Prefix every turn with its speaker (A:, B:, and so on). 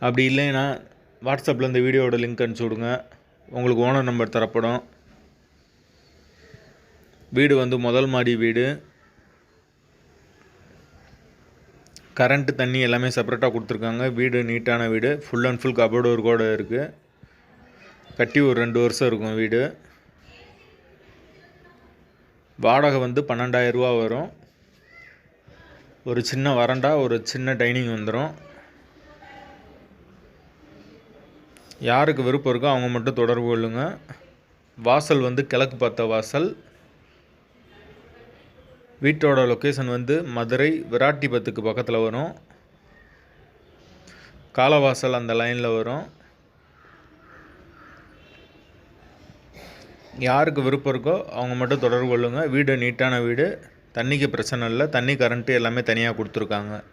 A: அப்படி இல்லைன்னா வாட்ஸ்அப்பில் இந்த வீடியோவோட லிங்க் அனுப்பிச்சி விடுங்க. உங்களுக்கு ஓனர் நம்பர் தரப்படும். வீடு வந்து முதல் மாடி வீடு. கரண்ட்டு தண்ணி எல்லாமே செப்பரேட்டாக கொடுத்துருக்காங்க. வீடு நீட்டான வீடு. ஃபுல் அண்ட் ஃபுல் கபோர்டு ஒரு கூட இருக்குது கட்டி ஒரு ரெண்டு வருஷம் இருக்கும் வீடு. வாடகை வந்து பன்னெண்டாயிரரூவா வரும். ஒரு சின்ன வரண்டா ஒரு சின்ன டைனிங் வந்துடும் யாருக்கு விருப்பம் இருக்கோ அவங்க மட்டும் தொடர்பு கொள்ளுங்க. வாசல் வந்து கிழக்கு பார்த்த வாசல். வீட்டோட லொக்கேஷன் வந்து மதுரை விராட்டிபத்துக்கு பக்கத்தில் வரும். காலவாசல் அந்த லைனில் வரும். யாருக்கு விருப்பம் இருக்கோ அவங்க மட்டும் தொடர்பு கொள்ளுங்கள் வீடு நீட்டான வீடு. தண்ணிக்கு பிரச்சனை இல்லை. தண்ணி கரண்ட்டு எல்லாமே தனியாக கொடுத்துருக்காங்க.